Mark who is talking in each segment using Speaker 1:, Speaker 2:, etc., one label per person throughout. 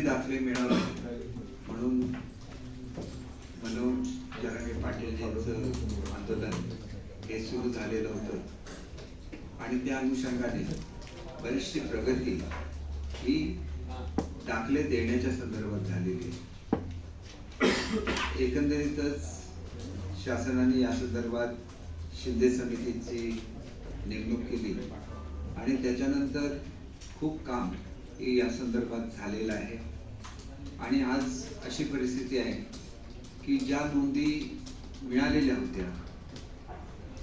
Speaker 1: नोंदी दाखले मिळावे. म्हणून मनोज जरांगे पाटील यांचं आंदोलन हे सुरू झालेलं होतं. आणि त्या अनुषंगाने बरीचशी प्रगती ही दाखले देण्याच्या संदर्भात झालेली आहे. एकंदरीतच शासनाने या संदर्भात शिंदे समितीची नेमणूक केली आणि त्याच्यानंतर खूप काम या संदर्भात झालेलं आहे. आणि आज अशी परिस्थिती आहे की ज्या नोंदी मिळालेल्या होत्या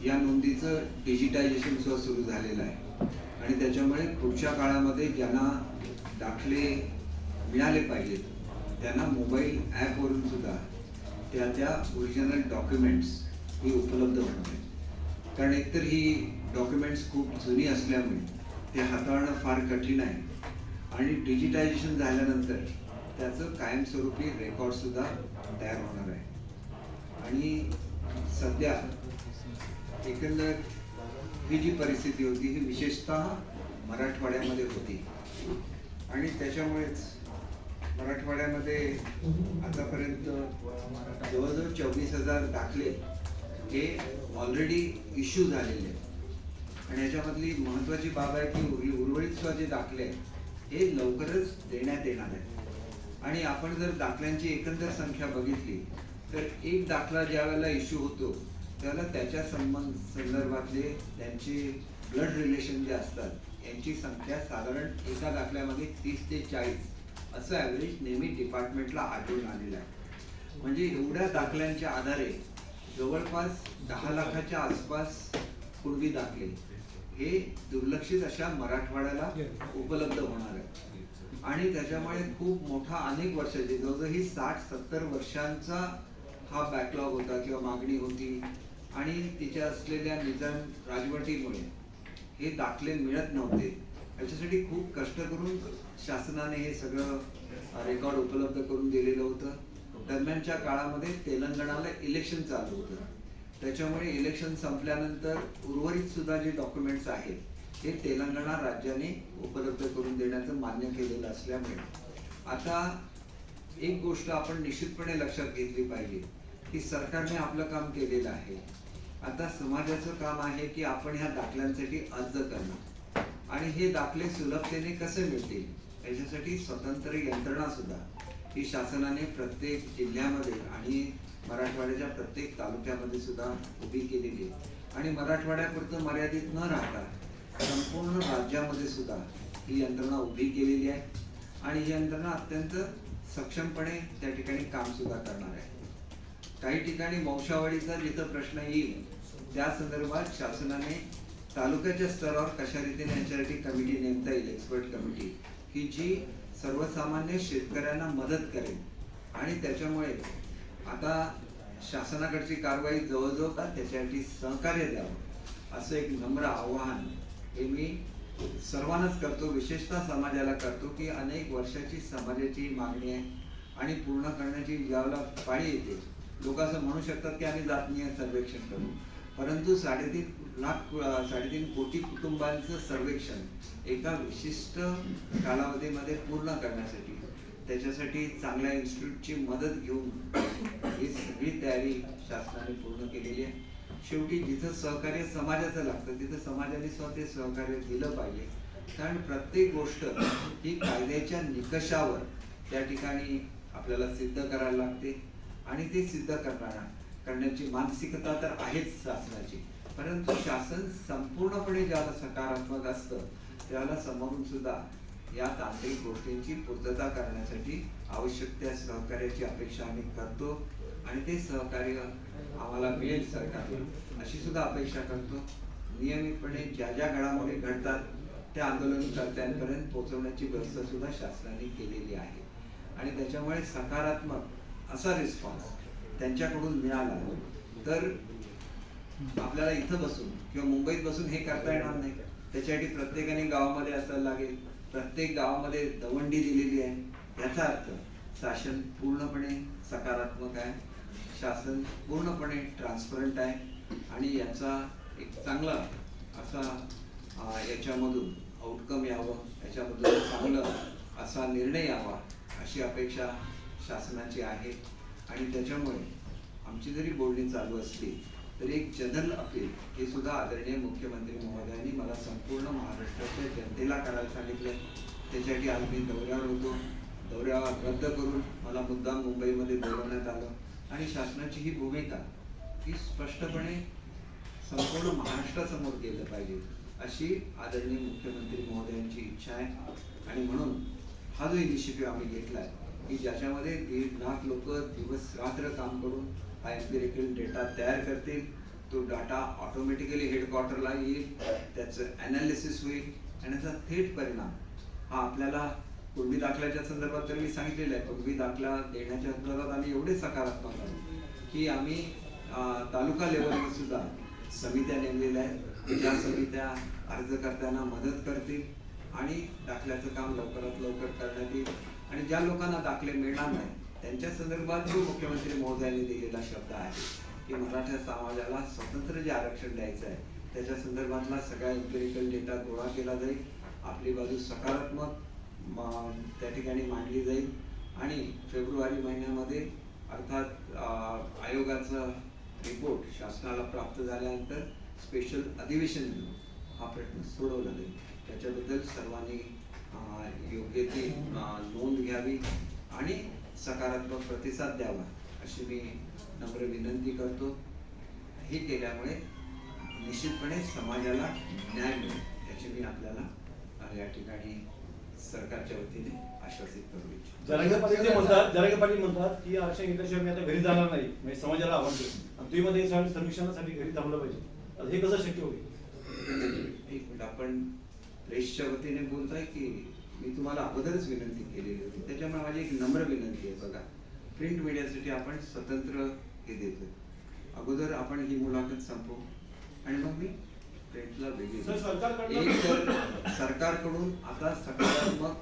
Speaker 1: या नोंदीचं डिजिटायझेशन सुद्धा सुरू झालेलं आहे. आणि त्याच्यामुळे पुढच्या काळामध्ये ज्यांना दाखले मिळाले पाहिजेत त्यांना मोबाईल ॲपवरून सुद्धा त्या त्या ओरिजिनल डॉक्युमेंट्स ही उपलब्ध होणार आहेत. कारण एकतर ही डॉक्युमेंट्स खूप जुनी असल्यामुळे ते हाताळणं फार कठीण आहे. आणि डिजिटायझेशन झाल्यानंतर त्याचं कायमस्वरूपी रेकॉर्डसुद्धा तयार होणार आहे. आणि सध्या एकंदर ही जी परिस्थिती होती ही विशेषतः मराठवाड्यामध्ये होती. आणि त्याच्यामुळेच मराठवाड्यामध्ये आतापर्यंत जवळजवळ चोवीस हजार दाखले हे ऑलरेडी इश्यू झालेले आहेत. आणि याच्यामधली महत्त्वाची बाब आहे की उर्वरित जे दाखले आहेत हे लवकरच देण्यात येणार आहेत. आणि आपण जर दाखल्यांची एकंदर संख्या बघितली तर एक दाखला ज्या वेळेला इश्यू होतो त्यावेळेला त्याच्या संबंध संदर्भातले त्यांचे ब्लड रिलेशन जे असतात यांची संख्या साधारण एका दाखल्यामध्ये तीस ते चाळीस असं ॲव्हरेज नेहमी डिपार्टमेंटला आढळून आलेलं आहे. म्हणजे एवढ्या दाखल्यांच्या आधारे जवळपास दहा लाखाच्या आसपास पूर्वी दाखले. हे दुर्लक्षित अशा मराठवाड्याला उपलब्ध होणार आहे. आणि त्याच्यामुळे खूप मोठा अनेक वर्षाची जवळजवळ ही साठ सत्तर वर्षांचा हा बॅकलॉग होता किंवा मागणी होती आणि तिच्या असलेल्या निजाम राजवटीमुळे हे दाखले मिळत नव्हते. याच्यासाठी खूप कष्ट करून शासनाने हे सगळं रेकॉर्ड उपलब्ध करून दिलेलं होतं. दरम्यानच्या काळामध्ये तेलंगणाला इलेक्शन चालू होतं. त्याच्यामुळे इलेक्शन संपल्यानंतर उर्वरित सुद्धा जे डॉक्युमेंट्स आहेत हे तेलंगणा राज्याने उपलब्ध करून देण्याचं मान्य केलेलं असल्यामुळे. आता एक गोष्ट आपण निश्चितपणे लक्षात घेतली पाहिजे की सरकारने आपलं काम केलेलं आहे. आता समाजाचं काम आहे की आपण ह्या दाखल्यांसाठी अर्ज करणं आणि हे दाखले सुलभतेने कसे मिळतील? याच्यासाठी स्वतंत्र यंत्रणा सुद्धा ही शासनाने प्रत्येक जिल्ह्यामध्ये आणि मराठवाड्याच्या प्रत्येक तालुक्यामध्ये सुद्धा उभी केलेली आहे. आणि मराठवाड्यापुरतं मर्यादित न राहता संपूर्ण राज्यामध्ये सुद्धा ही यंत्रणा उभी केलेली आहे. आणि ही यंत्रणा अत्यंत सक्षमपणे त्या ठिकाणी काम सुद्धा करणार आहे. काही ठिकाणी वंशावळीचा जिथं प्रश्न येईल त्या संदर्भात शासनाने तालुक्याच्या स्तरावर कशा रीतीने याच्यासाठी कमिटी नेमता येईल एक्सपर्ट कमिटी की जी सर्वसामान्य शेतकऱ्यांना मदत करेल. आणि त्याच्यामुळे आता शासनाकडची कारवाई जवळजवळ का त्याच्यासाठी सहकार्य द्यावं असं एक नम्र आव्हान हे मी सर्वांनाच करतो विशेषतः समाजाला करतो की अनेक वर्षाची समाजाची मागणी आहे आणि पूर्ण करण्याची ज्यावेळेला पाळी येते. लोक असं म्हणू शकतात की आम्ही जातनीय सर्वेक्षण करू. परंतु साडेतीन लाख साडेतीन कोटी कुटुंबांचं सर्वेक्षण एका विशिष्ट कालावधीमध्ये पूर्ण करण्यासाठी त्याच्यासाठी चांगल्या इन्स्टिट्यूटची मदत घेऊन ही सगळी तयारी शासनाने पूर्ण केलेली आहे. शेवटी जिथं सहकार्य समाजाचं लागतं तिथं समाजाने सुद्धा ते सहकार्य दिलं पाहिजे. कारण प्रत्येक गोष्ट ही कायद्याच्या निकषावर त्या ठिकाणी आपल्याला सिद्ध करायला लागते आणि ते सिद्ध करणारा करण्याची मानसिकता तर आहेच शासनाची. परंतु शासन संपूर्णपणे ज्याला सकारात्मक असतं त्याला समोरून सुद्धा या तांत्रिक गोष्टींची पूर्तता करण्यासाठी आवश्यक त्या सहकार्याची अपेक्षा आम्ही करतो. आणि ते सहकार्य आम्हाला मिळेल सरकारला. अशी सुद्धा अपेक्षा करतो. नियमितपणे ज्या ज्या घडामोडी घडतात त्या आंदोलनकर्त्यांपर्यंत पोहोचवण्याची व्यवस्था सुद्धा शासनाने केलेली आहे. आणि त्याच्यामुळे सकारात्मक असा रिस्पॉन्स त्यांच्याकडून मिळाला. तर आपल्याला इथं बसून किंवा मुंबईत बसून हे करता येणार नाही. त्याच्यासाठी प्रत्येकाने गावामध्ये असायला लागेल. प्रत्येक गावामध्ये दवंडी दिलेली आहे. याचा अर्थ शासन पूर्णपणे सकारात्मक आहे. शासन पूर्णपणे ट्रान्सपरंट आहे आणि याचा एक चांगला असा याच्यामधून आउटकम यावं याच्यामधून चांगलं असा निर्णय यावा अशी अपेक्षा शासनाची आहे. आणि त्याच्यामुळे आमची जरी बोलणी चालू असली तरी एक जनरल अपील हे सुद्धा आदरणीय मुख्यमंत्री महोदयांनी मला संपूर्ण महाराष्ट्राच्या जनतेला करायला सांगितलं. त्याच्यासाठी आज मी दौऱ्यावर होतो. दौऱ्यावर रद्द करून मला मुद्दाम मुंबईमध्ये बोलवण्यात आलं. आणि शासनाची ही भूमिका ही स्पष्टपणे संपूर्ण महाराष्ट्रासमोर गेलं पाहिजे अशी आदरणीय मुख्यमंत्री महोदयांची इच्छा आहे. आणि म्हणून हा जो इनिशिएटिव्ह आम्ही घेतला आहे की ज्याच्यामध्ये दीड लाख लोक दिवस रात्र काम करून हा एम्पिरिकल डेटा तयार करतील तो डाटा ऑटोमॅटिकली हेडक्वार्टरला येईल त्याचं ॲनालिसिस होईल आणि त्याचा थेट परिणाम हा आपल्याला पूर्वी दाखल्याच्या संदर्भात तर मी सांगितलेलं आहे पूर्वी दाखला देण्याच्या संदर्भात आम्ही एवढे सकारात्मक आहोत की आम्ही तालुका लेवलवर सुद्धा समित्या नेमलेल्या आहेत. ज्या समित्या अर्ज करताना मदत करतील आणि दाखल्याचं काम लवकरात लवकर करण्यात येईल. आणि ज्या लोकांना दाखले मिळणार नाही त्यांच्या संदर्भात जो मुख्यमंत्री महोदयांनी दिलेला शब्द आहे की मराठा समाजाला स्वतंत्र जे आरक्षण द्यायचं आहे त्याच्या संदर्भातला सगळा इम्पेरिकल डेटा गोळा केला जाईल. आपली बाजू सकारात्मक त्या ठिकाणी मांडली जाईल. आणि फेब्रुवारी महिन्यामध्ये अर्थात आयोगाचा रिपोर्ट शासनाला प्राप्त झाल्यानंतर स्पेशल अधिवेशन घेऊन हा प्रश्न सोडवला जाईल. त्याच्याबद्दल सर्वांनी योग्य ती नोंद घ्यावी आणि सकारात्मक प्रतिसाद द्यावा अशी मी नम्र विनंती करतो. हे केल्यामुळे निश्चितपणे समाजाला न्याय मिळेल याची मी आपल्याला या ठिकाणी सरकारच्या वतीने आश्वासित करू इच्छितो.
Speaker 2: जरांगे पाटील ते म्हणतात जरांगे पाटील म्हणतात की आरक्षण घेतल्याशिवाय मी आता घरी जाणार नाही. म्हणजे समाजाला आव्हान देतो. आणि तुम्ही मध्ये सर्वेक्षणासाठी घरी थांबलं पाहिजे. आता हे कसं शक्य होईल?
Speaker 1: एक मिनिट आपण प्रेसच्या वतीने बोलताय की मी तुम्हाला अगोदरच विनंती केलेली होती. त्याच्यामुळे माझी एक नम्र विनंती आहे बघा. प्रिंट मीडियासाठी आपण स्वतंत्र हे देतो अगोदर आपण ही मुलाखत संपवू. आणि मग मी वेगळी देईन.
Speaker 2: सरकारकडनं-
Speaker 1: एक तर सरकारकडून आता सकारात्मक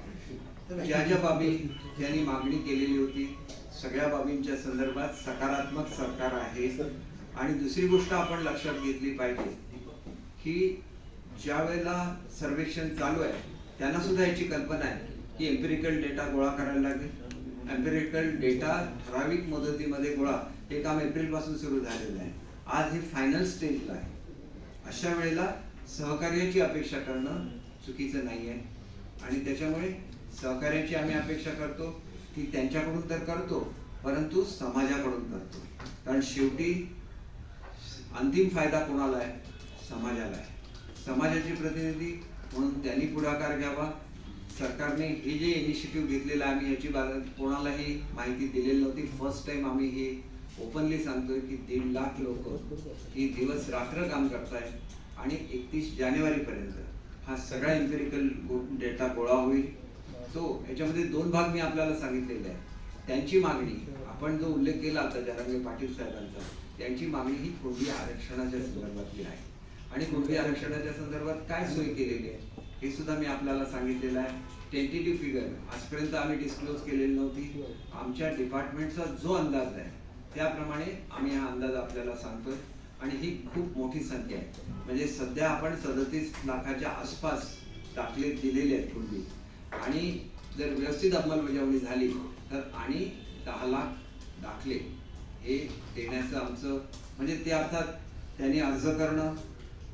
Speaker 1: ज्या ज्या बाबी ज्यांनी मागणी केलेली होती सगळ्या बाबींच्या संदर्भात सकारात्मक सरकार आहे. आणि दुसरी गोष्ट आपण लक्षात घेतली पाहिजे की ज्या वेळेला सर्वेक्षण चालू आहे त्यांना सुद्धा याची कल्पना आहे की एम्पिरिकल डेटा गोळा करायला लागेल. एम्पिरिकल डेटा ठराविक मुदतीमध्ये गोळा. हे काम एप्रिलपासून सुरू झालेलं आहे. आज हे फायनल स्टेजला आहे. अशा वेळेला सहकार्याची अपेक्षा करणं चुकीचं नाही आहे आणि त्याच्यामुळे सहकार्याची आम्ही अपेक्षा करतो ती त्यांच्याकडून तर करतो परंतु समाजाकडून करतो. कारण शेवटी अंतिम फायदा कोणाला आहे? समाजाला आहे. समाजाचे प्रतिनिधी म्हणून त्यांनी पुढाकार घ्यावा. सरकारने हे जे इनिशिएटिव्ह घेतलेलं आहे आम्ही याची बाबत कोणालाही माहिती दिलेली नव्हती. फर्स्ट टाइम आम्ही हे ओपनली सांगतोय की दीड लाख लोक ही दिवस रात्र काम करतायत आणि एकतीस जानेवारीपर्यंत हा सगळा इम्पेरिकल डेटा गोळा होईल. तो याच्यामध्ये दोन भाग मी आपल्याला सांगितलेले आहे त्यांची मागणी आपण जो उल्लेख केला आता जरांगे पाटील साहेबांचा त्यांची मागणी ही कोणती आरक्षणाच्या संदर्भातली आहे? आणि कोणती आरक्षणाच्या संदर्भात काय सोय केलेली आहे? हे सुद्धा मी आपल्याला सांगितलेलं आहे. टेंटेटिव्ह फिगर आजपर्यंत आम्ही डिस्क्लोज केलेली नव्हती. आमच्या डिपार्टमेंटचा जो अंदाज आहे त्याप्रमाणे आम्ही हा अंदाज आपल्याला सांगतोय. आणि ही खूप मोठी संख्या आहे. म्हणजे सध्या आपण सदतीस लाखाच्या आसपास दाखले दिलेले आहेत पूर्वी. आणि जर व्यवस्थित अंमलबजावणी झाली तर आणि दहा लाख दाखले हे देण्याचं आमचं म्हणजे ते अर्थात त्यांनी अर्ज करणं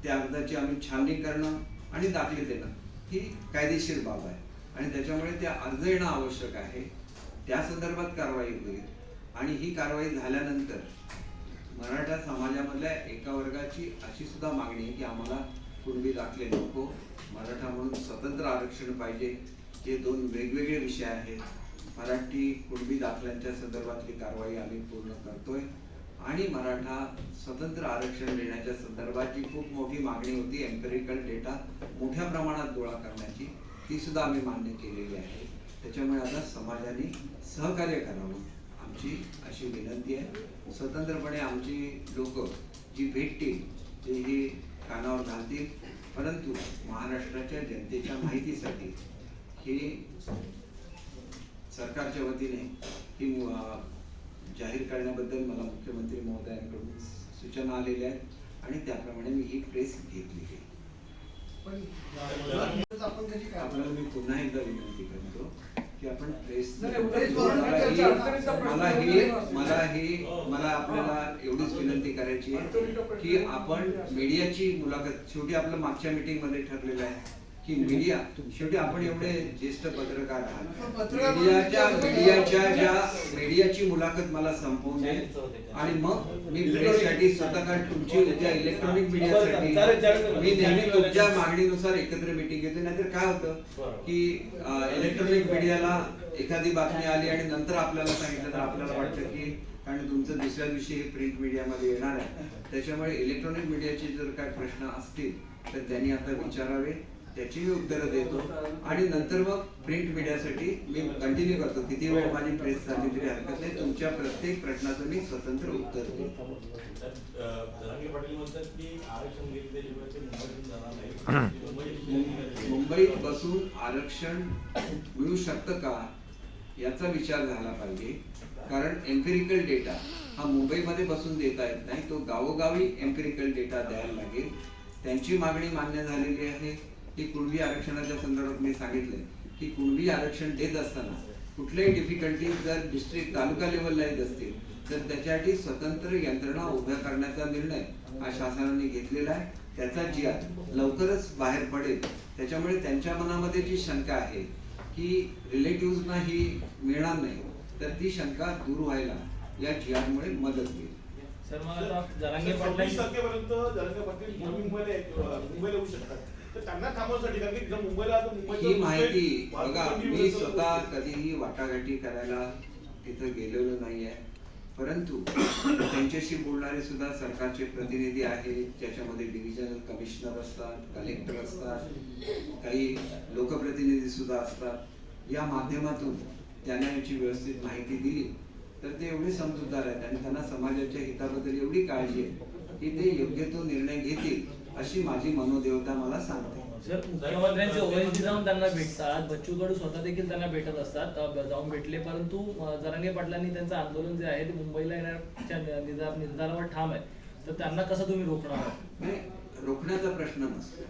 Speaker 1: त्या अर्जाची आम्ही छाननी करणं आणि दाखले देणं ही कायदेशीर बाब आहे. आणि त्याच्यामुळे ते अर्ज येणं आवश्यक आहे. त्या संदर्भात कारवाई होईल. आणि ही कारवाई झाल्यानंतर मराठा समाजामधल्या एका वर्गाची अशी सुद्धा मागणी आहे की आम्हाला पूर्वी दाखले नको. मराठा म्हणून स्वतंत्र आरक्षण पाहिजे. जे दोन वेगवेगळे विषय आहेत. मराठी कुणबी दाखल्यांच्या संदर्भातली कारवाई आम्ही पूर्ण करतोय. आणि मराठा स्वतंत्र आरक्षण देण्याच्या संदर्भात जी खूप मोठी मागणी होती. एम्पेरिकल डेटा मोठ्या प्रमाणात गोळा करण्याची. ती सुद्धा आम्ही मान्य केलेली आहे. त्याच्यामुळे आता समाजाने सहकार्य करावं. आमची अशी विनंती आहे. स्वतंत्रपणे आमची लोक जी भेटतील ते हे कानावर घालतील परंतु महाराष्ट्राच्या जनतेच्या माहितीसाठी हे सरकारच्या वतीने ही जाहीर करण्याबद्दल मला मुख्यमंत्री महोदयांकडून सूचना आलेल्या आहेत आणि त्याप्रमाणे मी ही प्रेस घेतली आहे.
Speaker 3: पण आपण
Speaker 1: मी पुन्हा एकदा विनंती करतो. की आपण मला ही- मला ही. मला आपल्याला एवढीच विनंती करायची आहे की आपण. मीडियाची मुलाखत शेवटी आपलं मागच्या मीटिंगमध्ये ठरलेलं आहे की मीडिया शेवटी आपण एवढे ज्येष्ठ पत्रकार आहात. मीडियाच्या मीडियाच्या ज्या मीडियाची मुलाखत मला संपवून दे. आणि मग मी प्रेससाठी स्वतः कारण तुमची उद्या इलेक्ट्रॉनिक मीडियासाठी. मी नेहमी तुमच्या मागणीनुसार एकत्र मीटिंग घेतो. नाहीतर काय होतं की इलेक्ट्रॉनिक मीडियाला एखादी बातमी आली आणि नंतर आपल्याला सांगितलं तर आपल्याला वाटतं की कारण तुमचं दुसऱ्या दिवशी हे प्रिंट मीडियामध्ये येणार आहे. त्याच्यामुळे इलेक्ट्रॉनिक मीडियाचे जर काय प्रश्न असतील तर त्यांनी आता विचारावे. त्याची मी उत्तरं देतो. आणि नंतर मग प्रिंट मीडियासाठी मी कंटिन्यू करतो. किती वेळ माझी प्रेस झाली तरी हरकत नाही. तुमच्या प्रत्येक प्रश्नाचं मी स्वतंत्र उत्तर देतो.
Speaker 4: मुंबईत
Speaker 1: बसून आरक्षण मिळू शकतं का? याचा विचार झाला पाहिजे. कारण एम्पिरिकल डेटा हा मुंबईमध्ये बसून देता येत नाही. तो गावोगावी एम्पिरिकल डेटा द्यायला लागेल. त्यांची मागणी मान्य झालेली आहे. की कुणबी आरक्षणाच्या संदर्भात मी सांगितलंय की कुणबी आरक्षण देत असताना कुठल्याही डिफिकल्टीज जर डिस्ट्रिक्ट तालुका लेवलला येत असतील तर त्याच्यासाठी स्वतंत्र यंत्रणा उभ्या करण्याचा निर्णय हा शासनाने घेतलेला आहे. त्याचा जी लवकरच बाहेर पडेल. त्याच्यामुळे त्यांच्या मनामध्ये जी शंका आहे की रिलेटिव्हजना ही मिळणार नाही तर ती शंका दूर व्हायला या जी मुळे मदत होईल.
Speaker 5: सर आता जरांगे
Speaker 4: पाटील मुंबईला येऊ शकतात. तर त्यांना थांबवण्यासाठी कारण की जर मुंबईला आता मुंबईचं
Speaker 1: ही माहिती बघा मी स्वतः. कधीही वाटाघाटी करायला तिथं गेलेलो नाहीये. परंतु त्यांच्याशी बोलणारे सुद्धा सरकारचे प्रतिनिधी आहेत ज्याच्यामध्ये डिव्हिजनल कमिशनर असतात कलेक्टर असतात काही लोकप्रतिनिधी सुद्धा असतात. या माध्यमातून त्यांना याची व्यवस्थित माहिती दिली तर ते एवढे समजूतदार आहेत आणि त्यांना समाजाच्या हिताबद्दल एवढी काळजी आहे की ते योग्य तो निर्णय घेतील. अशी माझी मनोदेवता मला सांगते
Speaker 5: मुख्यमंत्र्यांचे ओएसडी जाऊन त्यांना भेटतात बच्चू कडू स्वतः देखील त्यांना भेटत असतात जाऊन भेटले परंतु जरांगे पाटलांनी त्यांचं आंदोलन जे आहे ते मुंबईला येण्याच्या निर्धार निर्धारावर ठाम आहे तर त्यांना कसं तुम्ही रोखणार आहात?
Speaker 1: नाही रोखण्याचा प्रश्न नसतो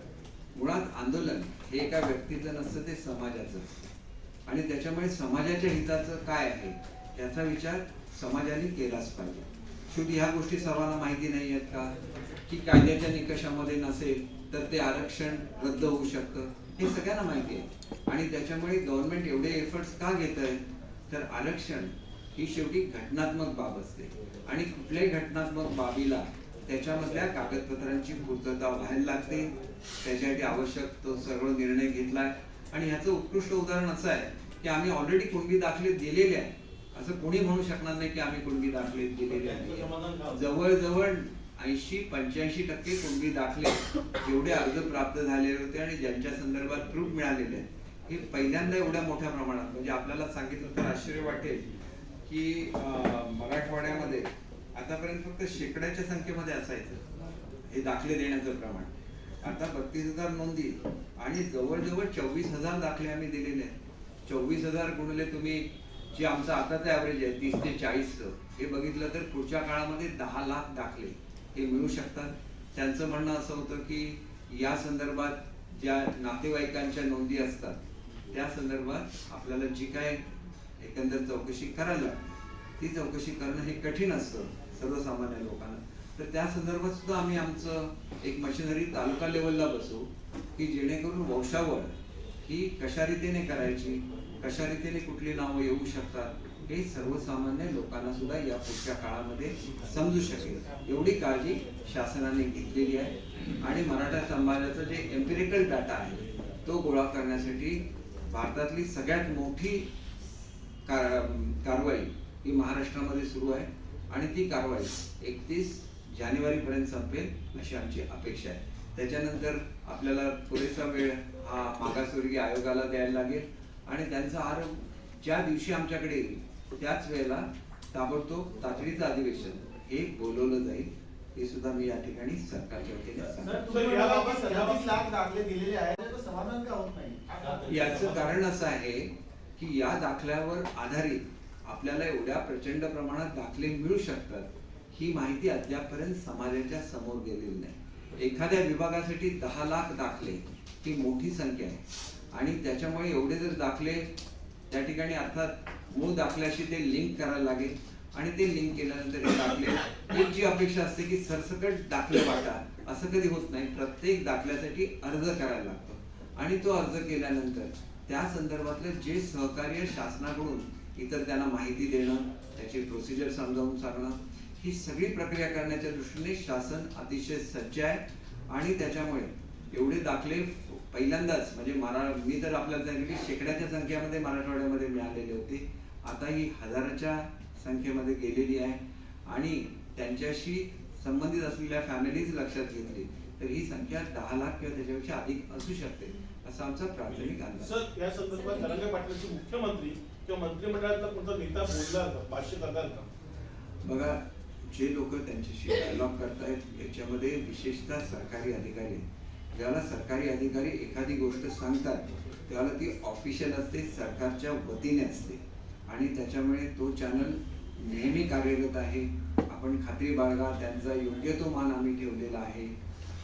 Speaker 1: मुळात आंदोलन हे एका व्यक्तीचं नसतं ते समाजाचं असतं. आणि त्याच्यामुळे समाजाच्या हिताचं काय आहे याचा विचार समाजाने केलाच पाहिजे शेवटी ह्या गोष्टी सर्वांना माहिती नाही आहेत का? की कायद्याच्या निकषामध्ये नसेल तर ते आरक्षण रद्द होऊ शकतं. हे सगळ्यांना माहिती आहे. आणि त्याच्यामुळे गव्हर्नमेंट एवढे एफर्ट्स का घेत आहे? तर आरक्षण ही शेवटी घटनात्मक बाब असते. आणि कुठल्याही घटनात्मक बाबीला त्याच्यामधल्या कागदपत्रांची पूर्तता व्हायला लागते. त्याच्यासाठी आवश्यक तो सर्व निर्णय घेतलाय. आणि ह्याचं उत्कृष्ट उदाहरण असं आहे की आम्ही ऑलरेडी कुणबी दाखले दिलेले आहे. असं कोणी म्हणू शकणार नाही की आम्ही कुणबी दाखले दिलेले
Speaker 4: काय?
Speaker 1: जवळजवळ ऐंशी पंच्याऐंशी टक्के कुणबी दाखले जेवढे अर्ज प्राप्त झालेले होते आणि ज्यांच्या संदर्भात प्रूफ मिळालेले हे पहिल्यांदा एवढ्या मोठ्या प्रमाणात म्हणजे आपल्याला सांगितलं तर आश्चर्य वाटेल की मराठवाड्यामध्ये आतापर्यंत फक्त शेकड्याच्या संख्येमध्ये असायचं हे दाखले देण्याचं प्रमाण. आता बत्तीस हजार नोंदी आणि जवळजवळ चोवीस हजार दाखले आम्ही दिलेले आहेत. चोवीस हजार गुणले तुम्ही जे आमचं आताचं ॲव्हरेज आहे तीस ते चाळीसचं हे बघितलं तर पुढच्या काळामध्ये दहा लाख दाखले. हे मिळू शकतात. त्यांचं म्हणणं असं होतं की या संदर्भात ज्या नातेवाईकांच्या नोंदी असतात त्या संदर्भात आपल्याला जी काय एकंदर चौकशी करायला ती चौकशी करणं हे कठीण असतं सर्वसामान्य लोकांना. तर त्या संदर्भात सुद्धा आम्ही आमचं एक मशिनरी तालुका लेवलला बसू की जेणेकरून वंशावळ ही कशा रीतीने करायची कशा रीतीने कुठली नावं येऊ शकतात हे सर्वसामान्य लोकांना सुद्धा या पुढच्या काळामध्ये समजू शकेल. एवढी काळजी शासनाने घेतलेली आहे. आणि मराठा समाजाचा जे एम्पिरिकल डाटा आहे तो गोळा करण्यासाठी भारतातली सगळ्यात मोठी कार- कारवाई ही महाराष्ट्रामध्ये सुरू आहे. आणि ती कारवाई एकतीस जानेवारीपर्यंत संपेल अशी आमची अपेक्षा आहे. त्याच्यानंतर आपल्याला पुरेसा वेळ हा मागासवर्गीय आयोगाला द्यायला लागेल. आणि त्यांचा आरोप ज्या दिवशी आमच्याकडे येईल त्याच वेळेला ताबडतोब तातडीचं अधिवेशन हे बोलवलं जाईल हे सुद्धा मी या ठिकाणी सरकारच्या वतीने याचं कारण असं आहे की या दाखल्यावर आधारित आपल्याला एवढ्या प्रचंड प्रमाणात दाखले मिळू शकतात ही माहिती अद्यापपर्यंत समाजाच्या समोर गेलेली नाही. एखाद्या विभागासाठी दहा लाख दाखले ही मोठी संख्या आहे. आणि त्याच्यामुळे एवढे जर दाखले त्या ठिकाणी अर्थात मूळ दाखल्याशी ते लिंक करायला लागेल. आणि ते लिंक केल्यानंतर हे दाखले एक जी अपेक्षा असते की सरसकट दाखले वाटा असं कधी होत नाही. प्रत्येक दाखल्यासाठी अर्ज करायला लागतो. आणि तो अर्ज केल्यानंतर त्या संदर्भातलं जे सहकार्य शासनाकडून इतर त्यांना माहिती देणं त्याची प्रोसिजर समजावून सांगणं ही सगळी प्रक्रिया करण्याच्या दृष्टीने शासन अतिशय सज्ज आहे. आणि त्याच्यामुळे एवढे दाखले पहिल्यांदाच म्हणजे मरा मी तर आपल्याला सांगितलं शेकड्याच्या संख्येमध्ये मराठवाड्यामध्ये मिळालेले होते आता ही हजाराच्या संख्येमध्ये गेलेली आहे आणि त्यांच्याशी संबंधित असलेल्या फॅमिलीज लक्षात घेतली तर ही संख्या दहा लाख किंवा त्याच्यापेक्षा अधिक असू शकते असा आमचा प्राथमिक अंदाज.
Speaker 3: सर या संदर्भात जरांगे पाटलांची मुख्यमंत्री किंवा मंत्रिमंडळातला कोणता नेता बोलला का भाष्य करणार का
Speaker 1: बघा जे लोक त्यांच्याशी डायलॉग करतायत याच्यामध्ये विशेषतः सरकारी अधिकारी आहेत. ज्याला सरकारी अधिकारी एखादी गोष्ट सांगतात त्याला ती ऑफिशियल असते सरकारच्या वतीने असते. आणि त्याच्यामुळे तो चॅनल नेहमी कार्यरत आहे. आपण खात्री बाळगा त्यांचा योग्य तो मान आम्ही ठेवलेला आहे.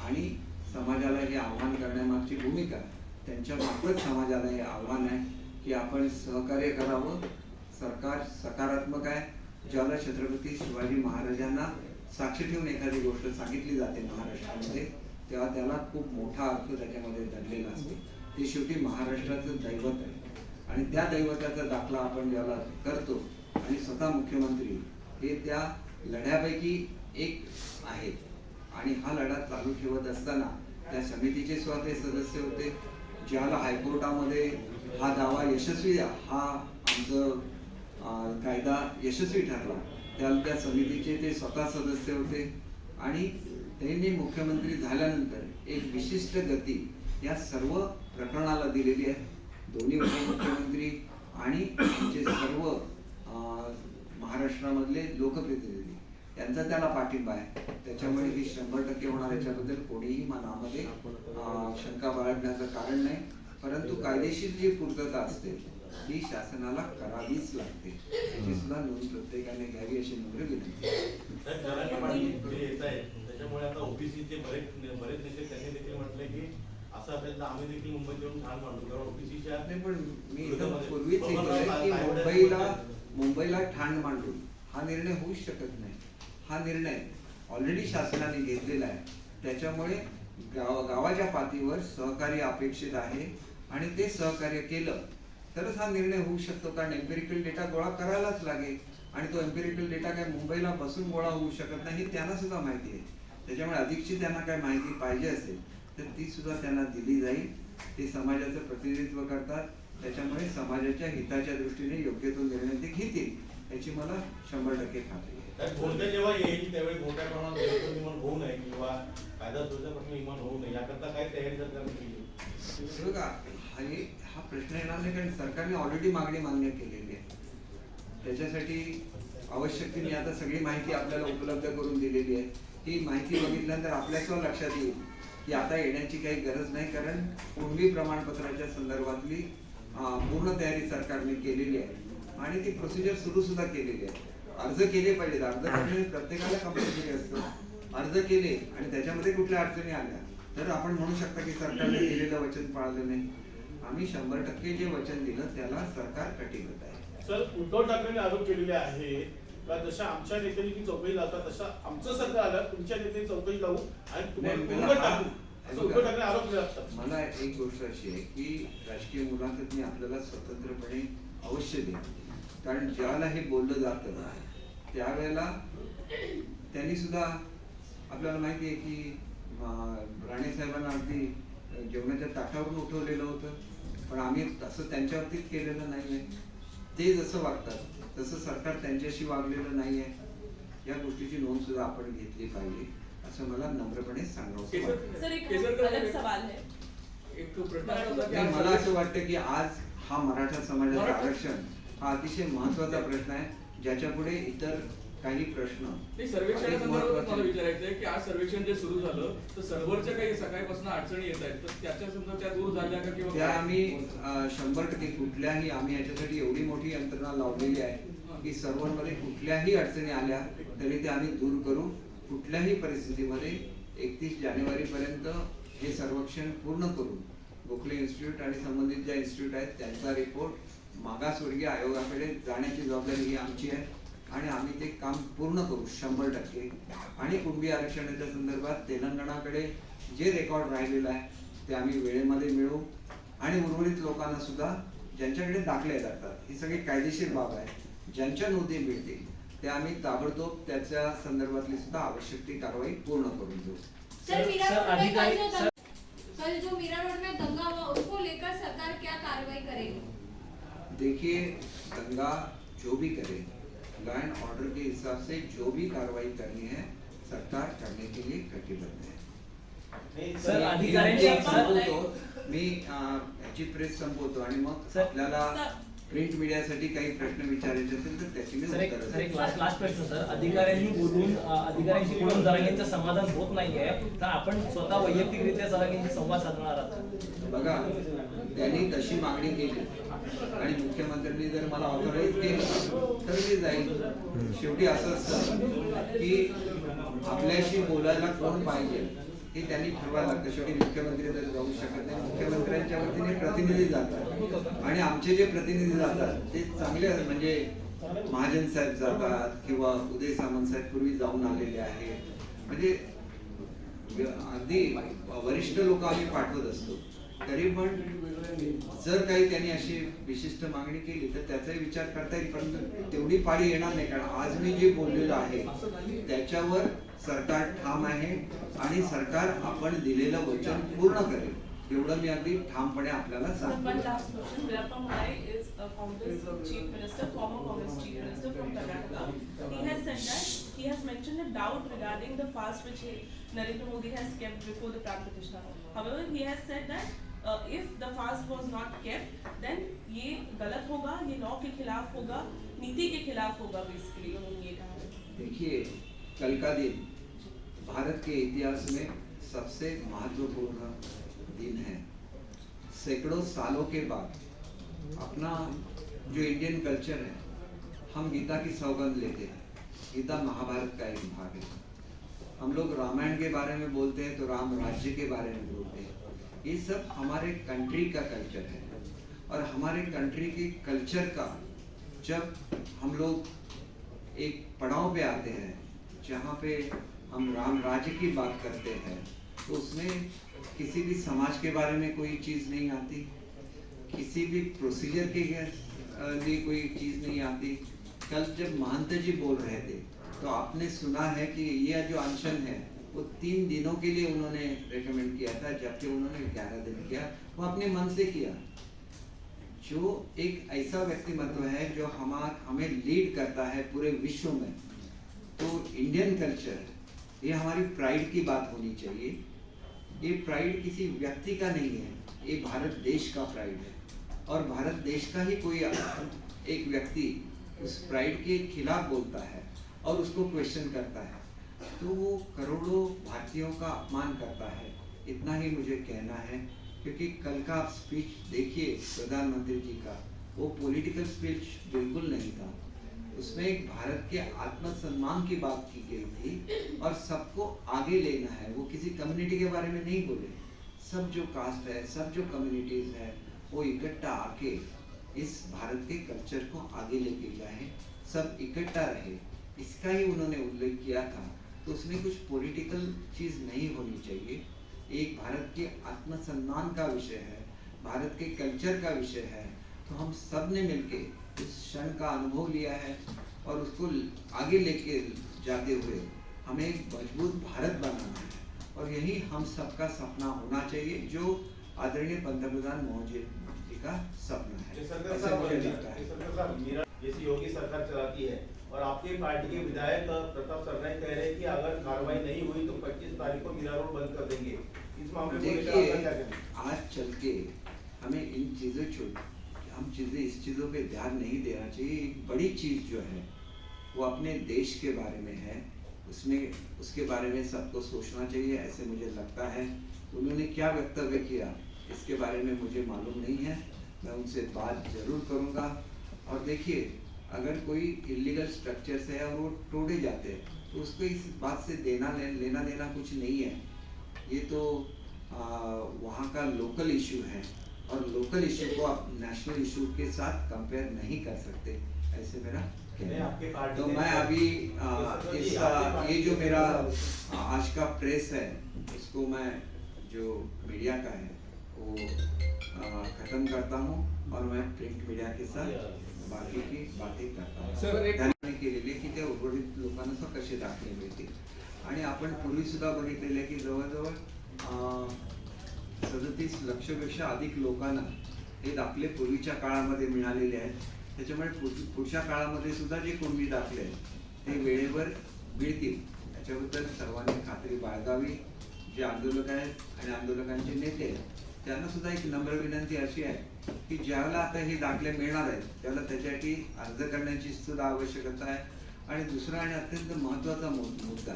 Speaker 1: आणि समाजाला हे आव्हान करण्यामागची भूमिका त्यांच्या मार्फत समाजाला हे आव्हान आहे की आपण सहकार्य करावं. सरकार सकारात्मक आहे. ज्याला छत्रपती शिवाजी महाराजांना साक्ष ठेवून एखादी गोष्ट सांगितली जाते महाराष्ट्रामध्ये तेव्हा त्याला खूप मोठा अर्थ त्याच्यामध्ये दडलेला असतो. ते शेवटी महाराष्ट्राचं दैवत आहे. आणि त्या दैवताचा दाखला आपण ज्याला करतो आणि स्वतः मुख्यमंत्री हे त्या लढ्यापैकी एक आहेत आणि हा लढा चालू ठेवत असताना त्या समितीचे स्वतः सदस्य होते ज्याला हायकोर्टामध्ये हा दावा यशस्वी हा आमचं कायदा यशस्वी ठरला. त्याला त्या समितीचे ते स्वतः सदस्य होते. आणि त्यांनी मुख्यमंत्री झाल्यानंतर एक विशिष्ट गती या सर्व प्रकरणाला दिलेली आहे. दोन्ही उपमुख्यमंत्री आणि आमचे सर्व महाराष्ट्रामधले लोकप्रतिनिधी. त्यांचा त्याला पाठिंबा आहे. त्याच्यामुळे ही शंभर टक्के होणार. याच्याबद्दल कोणीही मनामध्ये शंका बाळगण्याचं कारण नाही. परंतु कायदेशीर जी पूर्तता असते ती शासनाला करावीच लागते. याची सुद्धा नोंद प्रत्येकाने घ्यावी अशी नम्र विनंती
Speaker 4: त्याच्यामुळे आता ओबीसीचे बरेच बरेच नेते त्यांनी देखील म्हटलंय की असं असेल तर आम्ही देखील मुंबईत येऊन ठाण मांडू. कारण ओबीसीच्या
Speaker 1: नाही पण मी इथं पूर्वीच हे केलंय की मुंबईला मुंबईला ठाण मांडून हा निर्णय होऊच शकत नाही. हा निर्णय ऑलरेडी शासनाने घेतलेला आहे. त्याच्यामुळे गाव गावाच्या पातळीवर सहकार्य अपेक्षित आहे आणि ते सहकार्य केलं तरच हा निर्णय होऊ शकतो. कारण एम्पिरिकल डेटा गोळा करायलाच लागेल आणि तो एम्पिरिकल डेटा काय मुंबईला बसून गोळा होऊ शकत नाही हे त्यांना सुद्धा माहिती आहे. त्याच्यामुळे अधिकची त्यांना काय माहिती पाहिजे असेल तर ती सुद्धा त्यांना दिली जाईल. ते समाजाचं प्रतिनिधित्व करतात. त्याच्यामुळे समाजाच्या हिताच्या दृष्टीने योग्य तो निर्णय ते घेतील याची मला शंभर टक्के खात्री आहे.
Speaker 4: जेव्हा येईल त्यावेळी मोठ्या प्रमाणात निर्माण होऊ नये किंवा कायदा प्रश्न निर्माण होऊ नये याकरता काय तयारी सरकारने केली?
Speaker 1: हे हा हे हा प्रश्न येणार नाही कारण सरकारने ऑलरेडी मागणी मान्य केलेली आहे. त्याच्यासाठी आवश्यक ती मी आता सगळी माहिती आपल्याला उपलब्ध करून दिलेली आहे. ही माहिती बघितल्यानंतर आपल्या सुद्धा लक्षात येईल की आता येण्याची काही गरज नाही कारण पूर्वी प्रमाणपत्राच्या संदर्भातली पूर्ण तयारी सरकारने केलेली आहे. आणि ती प्रोसिजर सुरू सुद्धा केलेली आहे. अर्ज केले पाहिजेत. अर्ज करणे प्रत्येकाला कंपल्सरी असतं. अर्ज केले आणि त्याच्यामध्ये कुठल्या अडचणी आल्या तर आपण म्हणू शकता की सरकारने दिलेलं वचन पाळलं नाही. आम्ही शंभर टक्के जे वचन दिलं त्याला सरकार कटिबद्ध आहे.
Speaker 3: सर उद्धव ठाकरेंनी आरोप केलेले आहे का जशा आमच्या नेत्यांनी ती चौकशी लावतात तशा आमचं सरकार आलं तुमच्या नेत्यांनी चौकशी लावू आणि तुम्हाला
Speaker 1: नाही, मला-
Speaker 3: टाकू
Speaker 1: एक गोष्ट अशी आहे की राजकीय मुलाखत मी आपल्याला स्वतंत्रपणे अवश्य देईन कारण ज्याला हे बोललं जातं त्यावेळेला त्यांनी सुद्धा आपल्याला माहिती आहे की राणे साहेबांना अगदी जेवणाच्या ताटावरून उठवलेलं होतं. पण आम्ही तसं त्यांच्यावरतीच केलेलं नाहीये. ते जसं वागतात तसं सरकार त्यांच्याशी वागलेलं नाहीये. या गोष्टीची नोंद सुद्धा आपण घेतली पाहिजे असं मला नम्रपणे सांगावं
Speaker 6: है
Speaker 1: नाही, मला असं वाटतं की आज हा मराठा समाजाचं आरक्षण हा अतिशय महत्त्वाचा प्रश्न आहे ज्याच्या पुढे इतर काही प्रश्न.
Speaker 7: मला
Speaker 1: महत्त्वाचे.
Speaker 7: विचारायचं आहे की आज सर्वेक्षण जे सुरू झालं तर सर्व्हरच्या काही सकाळपासून अडचणी येत आहेत. तर त्याच्या संदर्भात त्या दूर झाल्या का किंवा
Speaker 1: त्या? आम्ही शंभर टक्के कुठल्याही आम्ही याच्यासाठी एवढी मोठी यंत्रणा लावलेली आहे की सर्वांमध्ये कुठल्याही अडचणी आल्या तरी ते आम्ही दूर करू. कुठल्याही परिस्थितीमध्ये एकतीस जानेवारी पर्यंत हे सर्वेक्षण पूर्ण करून गोखले इन्स्टिट्यूट आणि संबंधित ज्या इन्स्टिट्यूट आहेत त्यांचा रिपोर्ट मागासवर्गीय आयोगाकडे जाण्याची जबाबदारी ही आमची आहे. आणि आम्ही ते काम पूर्ण करू शंभर टक्के. आणि कुणबी आरक्षणाच्या संदर्भात तेलंगणाकडे जे रेकॉर्ड राहिलेलं आहे ते आम्ही वेळेमध्ये मिळवू. आणि उर्वरित लोकांना सुद्धा ज्यांच्याकडे दाखले जातात ही सगळी कायदेशीर बाब आहे. ज्यांच्या नोंदी मिळतील ते आम्ही ताबडतोब त्याच्या संदर्भातली सुद्धा आवश्यक ती कारवाई पूर्ण करून देऊ.
Speaker 6: कल जो मीरा रोड में दंगा हुआ उसको लेकर सरकार क्या कार्रवाई करेगी?
Speaker 1: देखिए दंगा जो भी करे लॉ एंड ऑर्डर के हिसाब से जो भी कार्रवाई करनी है सरकार करने के लिए कटिबद्ध है।
Speaker 5: सर,
Speaker 1: मी- ह्याची प्रेस संपवतो आणि मग आपल्याला प्रिंट मीडियासाठी काही प्रश्न विचारायचे असेल तर त्याची मी
Speaker 5: सर एक. लास्ट लास्ट प्रश्न सर अधिकाऱ्यांनी बोलून अधिकाऱ्यांशी बोलून जरांगेंचं समाधान होत नाहीये. तर आपण स्वतः वैयक्तिकरित्या जरांगेंशी संवाद साधणार आहात.
Speaker 1: बघा त्यांनी तशी मागणी केली. आणि मुख्यमंत्र्यांनी जर मला ऑथराईज केलं तर मी जाईल. शेवटी असं असतं की आपल्याशी बोलायला कोण पाहिजे हे त्यांनी ठरवायला लागतं. शेवटी मुख्यमंत्री जर जाऊ शकत नाही. मुख्यमंत्र्यांच्या वतीने प्रतिनिधी जातात. आणि आमचे जे प्रतिनिधी जातात ते चांगले म्हणजे महाजन साहेब जातात किंवा उदय सामंत साहेब पूर्वी जाऊन आलेले आहेत. म्हणजे अगदी वरिष्ठ लोक आम्ही पाठवत असतो. तरी पण जर काही त्यांनी अशी विशिष्ट मागणी केली तर त्याचाही विचार करता येईल. परंतु तेवढी पाळी येणार नाही कारण आज मी जे बोललेलो आहे त्याच्यावर सरकार ठाम आहे आणि सरकार आपण दिलेलं वचन पूर्ण करेल. एवढं मी अगदी ठामपणे आपल्याला सांगतो.
Speaker 8: Narendra Modi has kept before the pram Krishna have he has set if the fast was not kept, then ये गलत होगा, ये law के खिलाफ होगा, नीति के खिलाफ होगा basically उन्होंने ये कहा
Speaker 1: देखिए कल का दिन भारत के इतिहास में सबसे महत्वपूर्ण दिन है। सैकड़ों सालों के बाद अपना जो इंडियन कल्चर है हम गीता की सौगंध लेते हैं। गीता महाभारत का एक भाग है। हम लोग रामायण के बारे में बोलते हैं तो राम राज्य के बारे में बोलते हैं। ये सब हमारे कंट्री का कल्चर है। और हमारे कंट्री के कल्चर का जब हम लोग एक पड़ाव पे आते हैं, जहाँ पे हम राम राज्य की बात करते हैं तो उसमें किसी भी समाज के बारे में कोई चीज़ नहीं आती। किसी भी प्रोसीजर के लिए कोई चीज़ नहीं आती। कल जब महंत जी बोल रहे थे तो आपने सुना है कि यह जो अनशन है, वो तीन दिनों के लिए उन्होंने रेकमेंड किया था, जबकि उन्होंने ग्यारह दिन किया, वो अपने मन से किया। जो एक ऐसा व्यक्तिमत्व है जो हमार हमें लीड करता है पूरे विश्व में तो इंडियन कल्चर ये हमारी प्राइड की बात होनी चाहिए। ये प्राइड किसी व्यक्ति का नहीं है, ये भारत देश का प्राइड है। और भारत देश का ही कोई एक व्यक्ति उस प्राइड के खिलाफ बोलता है। और उसको क्वेश्चन करता है। तो वो करोड़ों भारतीयों का अपमान करता है। इतना ही मुझे कहना है, क्योंकि कल का आप स्पीच देखिए प्रधानमंत्री जी का, वो पॉलिटिकल स्पीच बिल्कुल नहीं था। उसमें एक भारत के आत्मसम्मान की बात की गई थी और सबको आगे लेना है। वो किसी कम्युनिटी के बारे में नहीं बोले। सब जो कास्ट है, सब जो कम्युनिटीज है, वो इकट्ठा आके इस भारत के कल्चर को आगे लेके जाए। सब इकट्ठा रहे। इसका ही उन्होंने उल्लेख किया था तो उसमें कुछ पॉलिटिकल चीज़ नहीं होनी चाहिए। एक भारत के आत्मसम्मान का विषय है भारत के कल्चर का विषय है तो हम सबने मिलके इस क्षण का अनुभव लिया है और उसको आगे लेके जाते हुए हमें एक मज़बूत भारत बनाना है। और यही हम सबका सपना होना चाहिए जो आदरणीय पंतप्रधान मोदी जी का सपना है।
Speaker 3: जैसी योगी सरकार चलाती है और आपकी पार्टी के विधायक प्रताप सरनाई कह रहे हैं कि अगर कार्रवाई नहीं हुई तो 25 तारीख को मीरा रोड बंद कर देंगे। इस मामले को लेकर
Speaker 1: देखिए आज चल के हमें इन चीज़ों छोड़ हम चीज़ें इस चीज़ों पे ध्यान नहीं देना चाहिए। एक बड़ी चीज़ जो है वो अपने देश के बारे में है। उसमें उसके बारे में सबको सोचना चाहिए ऐसे मुझे लगता है। उन्होंने क्या वक्तव्य किया इसके बारे में मुझे मालूम नहीं है। मैं उनसे बात ज़रूर करूँगा। और देखिए अगर कोई इलीगल स्ट्रक्चर्स है और वो तोड़े जाते हैं तो उसको इस बात से देना ले, लेना देना कुछ नहीं है। ये तो आ, वहाँ का लोकल इशू है और लोकल इशू को आप नेशनल इशू के साथ कंपेयर नहीं कर सकते ऐसे मेरा तो मैं अभी आ,
Speaker 3: ये
Speaker 1: इस
Speaker 3: आपके
Speaker 1: आ,
Speaker 3: पार्टी
Speaker 1: ये जो मेरा आज का प्रेस है इसको मैं जो मीडिया का है वो खत्म करता हूँ और मैं प्रिंट मीडिया के साथ बाकी की बातें करता
Speaker 7: सर, एक-
Speaker 1: त्यांनी केलेली की त्या उर्वरित लोकांना सुद्धा कसे दाखले मिळतील. आणि आपण पूर्वी सुद्धा बघितलेले की जवळजवळ सदतीस लक्षपेक्षा अधिक लोकांना हे दाखले पूर्वीच्या काळामध्ये मिळालेले आहेत. त्याच्यामुळे पुढ- पुढच्या काळामध्ये सुद्धा जे कुणबी दाखले आहेत ते वेळेवर मिळतील. याच्याबद्दल सर्वांनी खात्री बाळगावी. जे आंदोलक आहेत आणि आंदोलकांचे नेते आहेत त्यांना सुद्धा एक नम्र विनंती अशी आहे की ज्याला आता हे दाखले मिळणार आहेत त्याला त्याच्यासाठी अर्ज करण्याची सुद्धा आवश्यकता आहे. आणि दुसरा आणि अत्यंत महत्त्वाचा मुद्दा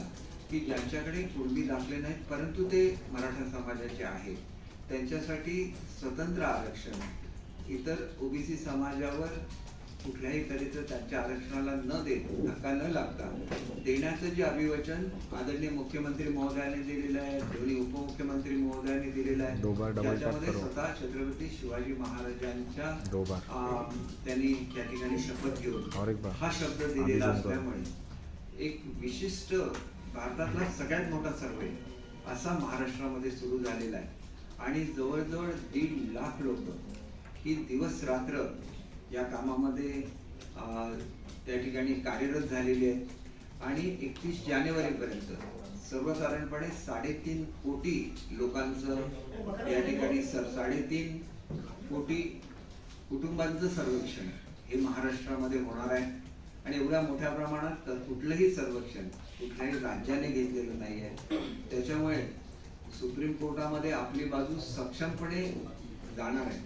Speaker 1: की ज्यांच्याकडे कुणबी दाखले नाहीत परंतु ते मराठा समाजाचे आहेत. त्यांच्यासाठी स्वतंत्र आरक्षण इतर ओबीसी समाजावर कुठल्याही तऱ्हेचं त्यांच्या आरक्षणाला न देत धक्का न लागता देण्याचं जे अभिवचन आदरणीय मुख्यमंत्री महोदयाने दिलेलं आहे दोन्ही उपमुख्यमंत्री महोदयाने दिलेलं आहे त्याच्यामध्ये. स्वतः छत्रपती शिवाजी महाराजांच्या त्यांनी त्या ठिकाणी शपथ घेऊन. हा शब्द दिलेला. असल्यामुळे एक विशिष्ट भारतातला सगळ्यात मोठा सर्वे असा महाराष्ट्रामध्ये सुरू झालेला आहे आणि जवळजवळ दीड लाख लोक ही दिवस रात्र या कामामध्ये त्या ठिकाणी कार्यरत झालेली आहेत. आणि एकतीस जानेवारीपर्यंत सर्वसाधारणपणे साडेतीन कोटी लोकांचं या ठिकाणी सर साडेतीन कोटी कुटुंबांचं सर्वेक्षण हे महाराष्ट्रामध्ये होणार आहे. आणि एवढ्या मोठ्या प्रमाणात तर कुठलंही सर्वेक्षण कुठल्याही राज्याने घेतलेलं नाही आहे. त्याच्यामुळे सुप्रीम कोर्टामध्ये आपली बाजू सक्षमपणे जाणार आहे.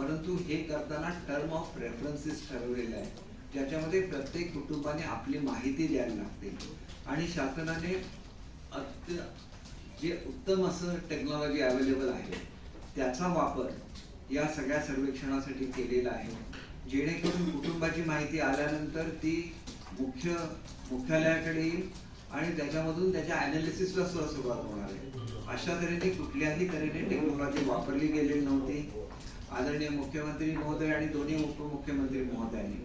Speaker 1: परंतु हे करताना टर्म ऑफ रेफरन्सेस ठरवलेलं आहे. ज्याच्यामध्ये प्रत्येक कुटुंबाने आपली माहिती द्यायला लागते. आणि शासनाने अत्य जे उत्तम असं टेक्नॉलॉजी अवेलेबल आहे त्याचा वापर या सगळ्या सर्वेक्षणासाठी केलेला आहे. जेणेकरून कुटुंबाची माहिती आल्यानंतर ती मुख्य मुख्यालयाकडे येईल आणि त्याच्यामधून त्याच्या अनालिसिसला सुद्धा सुरुवात होणार आहे. अशा तऱ्हेने कुठल्याही तऱ्हेने टेक्नॉलॉजी वापरली गेलेली नव्हती. आदरणीय मुख्यमंत्री महोदय आणि दोन्ही उपमुख्यमंत्री महोदयांनी.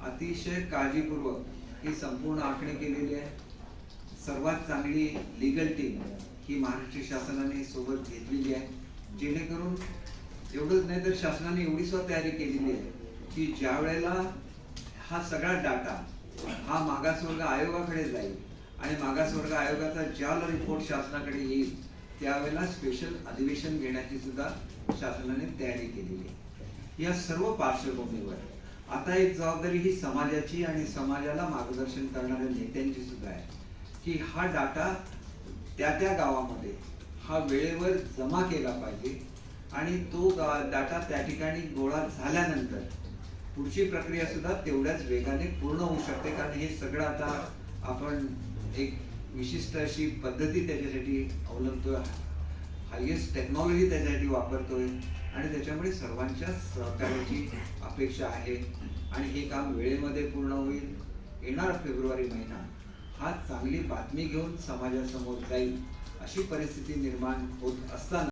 Speaker 1: अतिशय काळजीपूर्वक ही संपूर्ण आखणी केलेली आहे. सर्वात चांगली लीगल टीम ही महाराष्ट्र शासनाने सोबत घेतलेली आहे. जेणेकरून एवढंच नाही तर शासनाने एवढी सुद्धा तयारी केलेली आहे की ज्या वेळेला हा सगळा डाटा हा मागासवर्ग आयोगाकडे जाईल आणि मागासवर्ग आयोगाचा ज्यावेळेला रिपोर्ट शासनाकडे येईल त्यावेळेला स्पेशल अधिवेशन घेण्याची सुद्धा शासनाने तयारी केलेली आहे. या सर्व पार्श्वभूमीवर आता एक जबाबदारी ही समाजाची आणि समाजाला मार्गदर्शन करणाऱ्या नेत्यांची सुद्धा आहे की हा डाटा त्या त्या गावामध्ये हा वेळेवर जमा केला पाहिजे आणि तो गा- डाटा त्या ठिकाणी गोळा झाल्यानंतर पुढची प्रक्रिया सुद्धा तेवढ्याच वेगाने पूर्ण होऊ शकते. कारण हे सगळं आता आपण एक विशिष्ट अशी पद्धती त्याच्यासाठी अवलंबतोय. हायेस्ट टेक्नॉलॉजी त्याच्यासाठी वापरतोय. आणि त्याच्यामुळे सर्वांच्या सहकार्याची अपेक्षा आहे. आणि हे काम वेळेमध्ये पूर्ण होईल. येणारा फेब्रुवारी महिना. हा चांगली बातमी घेऊन समाजासमोर जाईल. अशी परिस्थिती निर्माण होत असताना